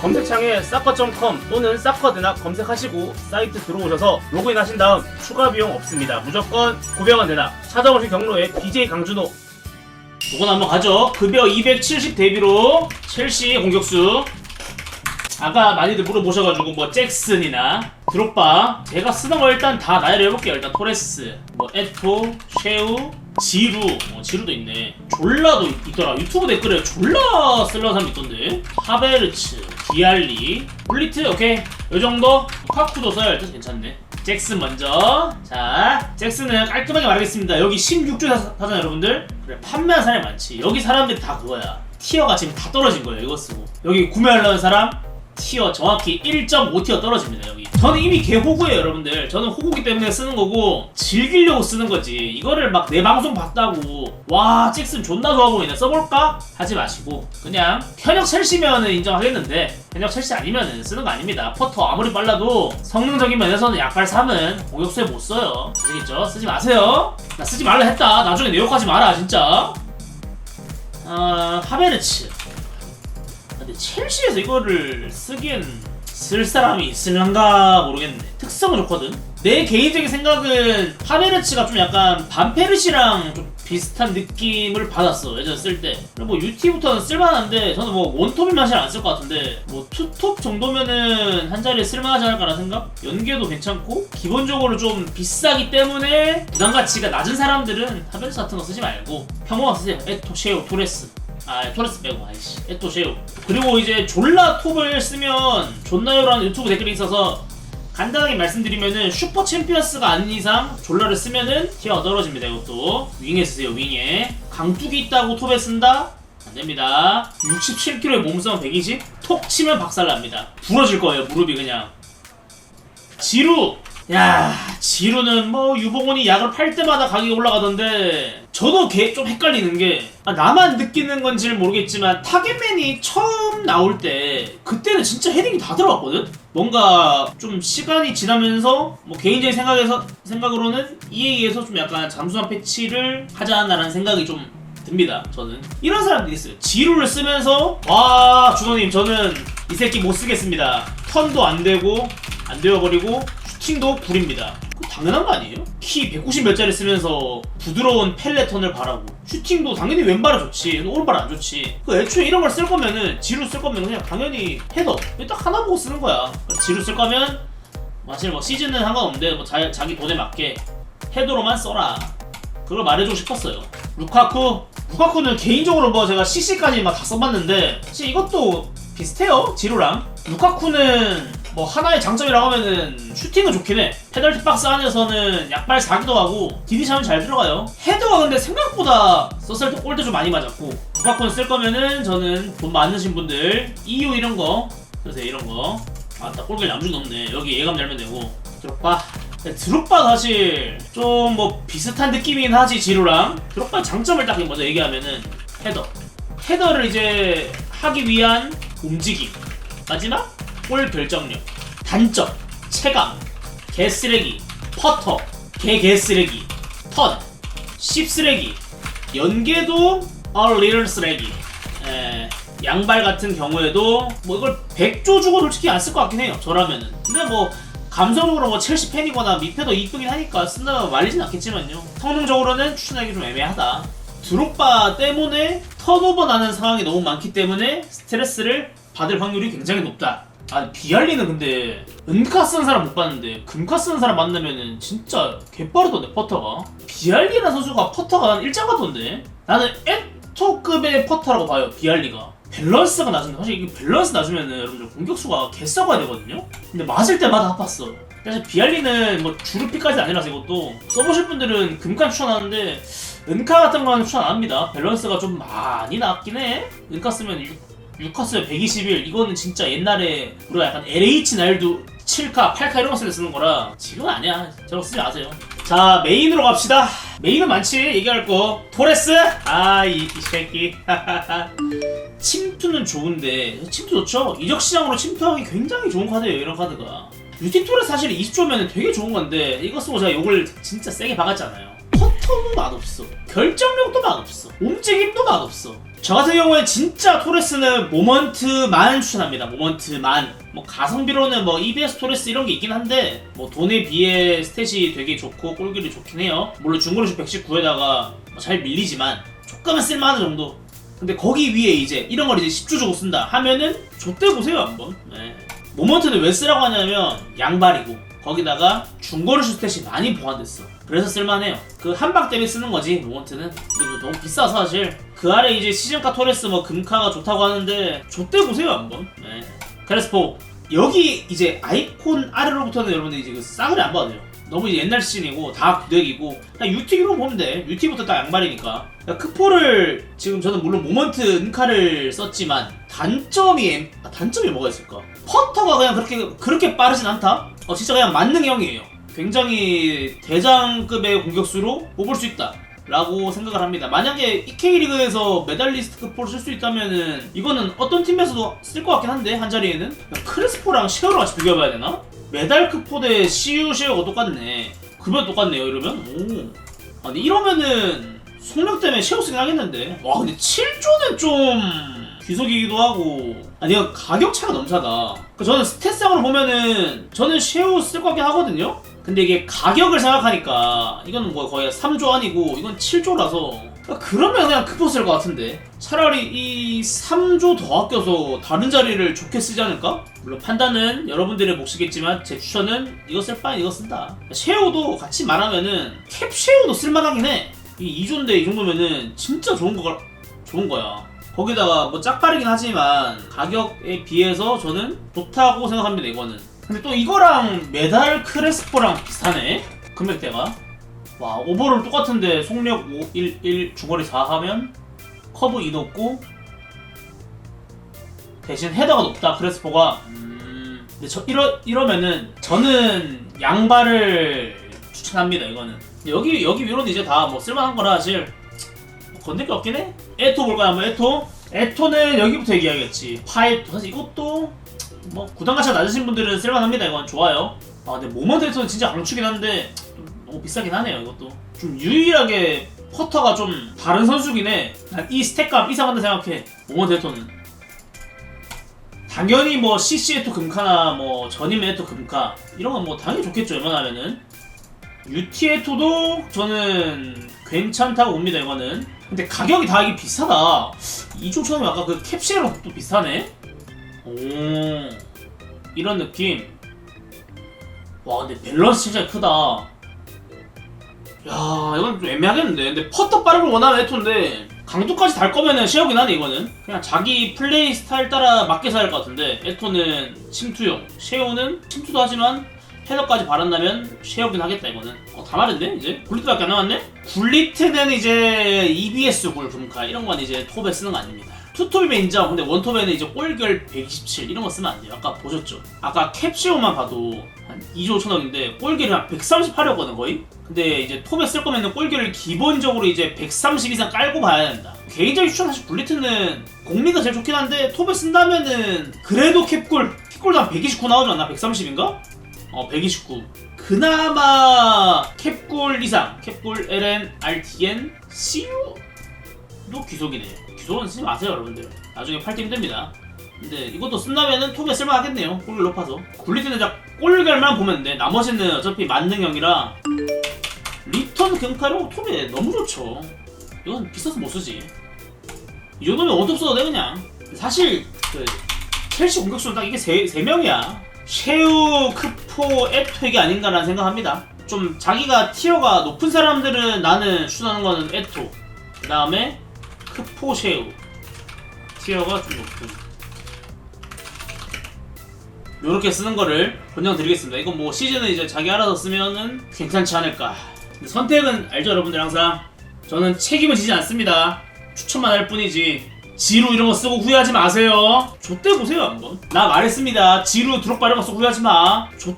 검색창에 사커.com 또는 사커드낙 검색하시고 사이트 들어오셔서 로그인하신 다음 추가 비용 없습니다. 무조건 900원 대납. 찾아오신 경로에 BJ 강준호. 이건 한번 가죠. 급여 270 대비로 첼시 공격수. 아까 많이들 물어보셔가지고 뭐 잭슨이나 드롭바 제가 쓰던 거 일단 다 나열을 해볼게요 일단 토레스 뭐 에토 쉐우 지루 어, 지루도 있네 졸라도 있- 있더라 유튜브 댓글에 졸라 쓸려는 사람 있던데 하베르츠 디알리. 블리트 오케이. 요 정도. 카쿠도 써야 할듯 괜찮네. 잭슨 먼저. 자 잭슨은 깔끔하게 말하겠습니다. 여기 16주 사, 사잖아 여러분들. 그래 판매한 사람이 많지. 여기 사람들이 다 그거야. 티어가 지금 다 떨어진 거예요 이거 쓰고. 여기 구매하려는 사람 티어 정확히 1.5티어 떨어집니다 여기 저는 이미 개호구예요 여러분들. 저는 호구기 때문에 쓰는 거고 즐기려고 쓰는 거지. 이거를 막 내 방송 봤다고. 와 잭슨 존나 좋아 보이네. 써볼까? 하지 마시고 그냥 현역 첼시면은 인정하겠는데 현역 첼시 아니면은 쓰는 거 아닙니다. 퍼터 아무리 빨라도 성능적인 면에서는 약발 3은 공격수에 못 써요. 아시겠죠? 쓰지 마세요. 나 쓰지 말라 했다. 나중에 내 욕하지 마라 진짜. 어, 하베르츠. 근데 첼시에서 이거를 쓰기엔 쓸 사람이 있을란가 모르겠네. 특성은 좋거든. 내 개인적인 생각은 하베르츠가 좀 약간 반페르시랑 좀 비슷한 느낌을 받았어 예전에 쓸 때. 그리고 뭐 UT부터는 쓸만한데 저는 뭐 원톱인 맛이 안 쓸 것 같은데 뭐 투톱 정도면은 한 자리에 쓸만하지 않을까라는 생각? 연계도 괜찮고 기본적으로 좀 비싸기 때문에 부담 가치가 낮은 사람들은 하베르츠 같은 거 쓰지 말고 평범한 거 쓰세요. 에토, 쉐오, 토레스. 아 토레스 빼고 아이씨. 에또 쉐우 그리고 이제 졸라 톱을 쓰면 존나요라는 유튜브 댓글이 있어서 간단하게 말씀드리면은 슈퍼 챔피언스가 아닌 이상 졸라를 쓰면은 티어 떨어집니다 이것도. 윙에 쓰세요 윙에. 강뚝이 있다고 톱에 쓴다? 안됩니다. 67kg의 몸싸움 120? 톡 치면 박살납니다. 부러질 거예요 무릎이 그냥. 지루 야 지루는 뭐 유봉원이 약을 팔 때마다 가격이 올라가던데 저도 걔좀 헷갈리는 게 아, 나만 느끼는 건지는 모르겠지만 타겟맨이 처음 나올 때 그때는 진짜 헤딩이 다 들어갔거든 뭔가 좀 시간이 지나면서 뭐 개인적인 생각에서 생각으로는 의해서 좀 약간 잠수한 패치를 하자라는 생각이 좀 듭니다. 저는 이런 사람들이 있어요. 지루를 쓰면서 와 주노님 저는 이 새끼 못 쓰겠습니다. 턴도 안 되고 안 되어버리고 슈팅도 불입니다. 당연한 거 아니에요? 키 190 몇 짜리 쓰면서 부드러운 펠레 턴을 바라고. 슈팅도 당연히 왼발은 좋지 오른발 안 좋지. 그 애초에 이런 걸 쓸 거면은 지루 쓸 거면 그냥 당연히 헤더. 딱 하나 보고 쓰는 거야. 지루 쓸 거면 사실 뭐 시즌은 상관없는데 뭐 자, 자기 돈에 맞게 헤더로만 써라. 그걸 말해주고 싶었어요. 루카쿠? 루카쿠는 개인적으로 뭐 제가 CC까지 막 다 써봤는데 사실 이것도 비슷해요 지루랑. 루카쿠는 뭐 하나의 장점이라고 하면은 슈팅은 좋긴 해. 페널티 박스 안에서는 약발 사기도 하고 디디샤면 잘 들어가요. 헤드가 근데 생각보다 썼을 때 골도 좀 많이 맞았고 루카쿠는 쓸 거면은 저는 돈 많으신 분들 EU 이런 거 그래서 이런 거. 아따 골길 남중 넘네. 여기 예감 열면 되고. 드롭바. 드롭바 사실 좀 뭐 비슷한 느낌이긴 하지 지루랑. 드롭바 장점을 딱 먼저 얘기하면은 헤더. 헤더를 이제 하기 위한 움직임. 마지막 골 결정력 단점 체감 개쓰레기 퍼터 개개쓰레기 턴 씹쓰레기 연계도 a little 쓰레기. 에, 양발 같은 경우에도 뭐 이걸 100조 주고 솔직히 안 쓸 것 같긴 해요 저라면은. 근데 뭐 감성적으로 뭐 첼시 팬이거나 미패도 이쁘긴 하니까 쓴다고 말리진 않겠지만요. 성능적으로는 추천하기 좀 애매하다. 드롭바 때문에 턴오버 나는 상황이 너무 많기 때문에 스트레스를 받을 확률이 굉장히 높다 아 비알리는 근데 은카 쓰는 사람 못 봤는데 금카 쓰는 사람 만나면은 진짜 개빠르던데 퍼터가? 비알리라는 선수가 퍼터가 한 일장 같던데? 나는 에토급의 퍼터라고 봐요 비알리가. 밸런스가 낮은데 사실 이게 밸런스 낮으면은 여러분들 공격수가 개 썩어야 되거든요? 근데 맞을 때마다 아팠어. 사실 비알리는 뭐 주루피까지 아니라서 이것도 써보실 분들은 금카 추천하는데 은카 같은 거는 추천 안 합니다. 밸런스가 좀 많이 낮긴 해. 은카 쓰면 6카스 121 이거는 진짜 옛날에 우리가 약간 LH 날도 7카, 8카 이런 거 쓸 때 쓰는 거라 지금은 아니야. 저런 거 쓰지 마세요. 자 메인으로 갑시다. 메인은 많지 얘기할 거. 토레스? 아이 이 새끼. 침투는 좋은데 침투 좋죠? 이적 시장으로 침투하기 굉장히 좋은 카드예요 이런 카드가. 유티 토레스 사실 20조면 되게 좋은 건데 이거 쓰고 제가 욕을 진짜 세게 박았잖아요. 퍼터도 맛없어. 결정력도 맛없어. 움직임도 맛없어 저 같은 경우에 진짜 토레스는 모먼트만 추천합니다. 모먼트만. 뭐 가성비로는 뭐 EBS 토레스 이런 게 있긴 한데 뭐 돈에 비해 스탯이 되게 좋고 골길이 좋긴 해요. 물론 중고르시 119에다가 뭐 잘 밀리지만 조금은 쓸만한 정도. 근데 거기 위에 이제 이런 걸 이제 10주 주고 쓴다 하면은 좆대 보세요 한번. 네. 모먼트는 왜 쓰라고 하냐면 양발이고 거기다가 중거리 슈탯이 많이 보완됐어. 그래서 쓸만해요. 그 한방 때문에 쓰는 거지. 근데 뭐 너무 비싸서 사실 그 아래 이제 시즌카 토레스 뭐 금카가 좋다고 하는데 좆대 보세요 한번. 네. 크레스포 여기 이제 아이콘 아래로부터는 여러분들 이제 그 싸그리 안 봐도 돼요. 너무 옛날 시즌이고 다 구덱이고 그냥 UT로 보면 돼. UT부터 딱 양발이니까. 그러니까 크포를 지금 저는 물론 모먼트 은카를 썼지만 단점이 엠- 아, 단점이 뭐가 있을까? 퍼터가 그냥 그렇게 그렇게 빠르진 않다. 어 진짜 그냥 만능형이에요. 굉장히 대장급의 공격수로 뽑을 수 있다. 라고 생각을 합니다. 만약에 EK 리그에서 메달리스트 급포를 쓸 수 있다면은 이거는 어떤 팀에서도 쓸 것 같긴 한데 한 자리에는 크레스포랑 쉐어로 같이 비교해봐야 되나? 메달 크포 대 CU 쉐어가 똑같네. 급여 똑같네요. 이러면 오. 아, 근데 이러면은 속력 때문에 쉐어 쓰긴 하겠는데. 와 근데 7조는 좀 귀속이기도 하고. 아니 가격 차가 차다. 그 저는 스탯상으로 보면은 저는 쉐어 쓸것 같긴 하거든요. 근데 이게 가격을 생각하니까 이거는 뭐 거의 3조 아니고 이건 7조라서 그러면 그냥 쓸것 같은데. 차라리 이 3조 더 아껴서 다른 자리를 좋게 쓰지 않을까? 물론 판단은 여러분들의 몫이겠지만 제 추천은 이거 쓸 바엔 이거 쓴다. 쉐오도 같이 말하면은 캡 쉐오도 쓸만하긴 해이 2조인데 이 정도면은 진짜 좋은 거 좋은 거야. 거기다가 뭐 짝빠르긴 하지만 가격에 비해서 저는 좋다고 생각합니다 이거는 근데 또 이거랑 메달 크레스포랑 비슷하네. 금액대가. 와 오버롤 똑같은데 속력 5, 1, 1 중거리 4 하면 커브 2 높고 대신 헤더가 높다 크레스포가. 음, 근데 저 이러, 이러면은 저는 양발을 추천합니다 이거는. 여기 여기 위로는 이제 다 뭐 쓸만한 거라 사실 뭐 건들 게 없긴 해. 에토 볼까요 한번? 에토? 에토는 여기부터 얘기하겠지. 파이토. 사실 이것도 뭐 구단가치가 낮으신 분들은 쓸만합니다 이건. 좋아요. 아 근데 모먼트에서는 진짜 강추긴 한데 좀 너무 비싸긴 하네요 이것도. 좀 유일하게 퍼터가 좀 다른 선수긴 해이 스택감 이상한다 생각해 모먼트에서는. 당연히 뭐 CC 에토 금카나 뭐 전임 에토 금카. 이런 건 뭐 당연히 좋겠죠 웬만하면은. UT 에토도 저는 괜찮다고 봅니다 이거는. 근데 가격이 다 이게 비싸다. 이쪽처럼 약간 그 캡슐이랑 또 비슷하네 오. 이런 느낌. 와 근데 밸런스 진짜 크다. 야 이건 좀 애매하겠는데. 근데 퍼터 걸 원하는 에토인데 강도까지 달 거면은 쉐어긴 하네 이거는. 그냥 자기 플레이 스타일 따라 맞게 사야 할것 같은데. 에토는 침투용. 쉐어는 침투도 하지만 헤더까지 바란다면 쉐어긴 하겠다 이거는. 어, 다 말했네 이제? 굴리트밖에 안 남았네? 굴리트는 이제 EBS 굴 금카. 이런 건 이제 톱에 쓰는 거 아닙니다 투톱이면 인정. 근데 원톱에는 이제 꼴결 127 이런 거 쓰면 안 돼요. 아까 보셨죠? 아까 캡시오만 봐도 한 2조 천억인데 꼴결이 한 138이었거든 거의? 근데 이제 톱에 쓸 거면은 꼴결을 기본적으로 이제 130 이상 깔고 봐야 된다. 개인적인 추천 사실 굴리트는 공리가 제일 좋긴 한데 톱에 쓴다면은 그래도 캡골 캡골도 한 129 나오지 않나? 130인가? 어, 129. 그나마 캡골 이상, 캡골 LN, RTN, CU 도 귀속이네요. 귀속은 쓰지 마세요, 여러분들. 나중에 팔때 힘듭니다. 근데 이것도 쓴다면은 톱에 쓸만하겠네요. 골 높아서. 굴리트는 딱 골결만 보면 돼. 나머지는 어차피 만능형이라 리턴 금카로 톱에 너무 좋죠. 이건 비싸서 못 쓰지. 이 정도면 어디 없어도 돼 그냥. 사실 그 첼시 공격수는 딱 이게 세, 세 명이야. 쉐우, 크포, 에토 이게 아닌가라는 생각합니다. 좀 자기가 티어가 높은 사람들은 나는 추천하는 거는 에토. 그 다음에 크포, 쉐우. 티어가 좀 높은. 요렇게 쓰는 거를 권장드리겠습니다. 이건 뭐 시즌은 이제 자기 알아서 쓰면은 괜찮지 않을까. 근데 선택은 알죠, 여러분들 항상. 저는 책임을 지지 않습니다. 추천만 할 뿐이지. 지루 이런 거 쓰고 후회하지 마세요. 좆대 보세요 한번. 나 말했습니다. 지루 드롭바 이런 거 쓰고 후회하지 마. 좆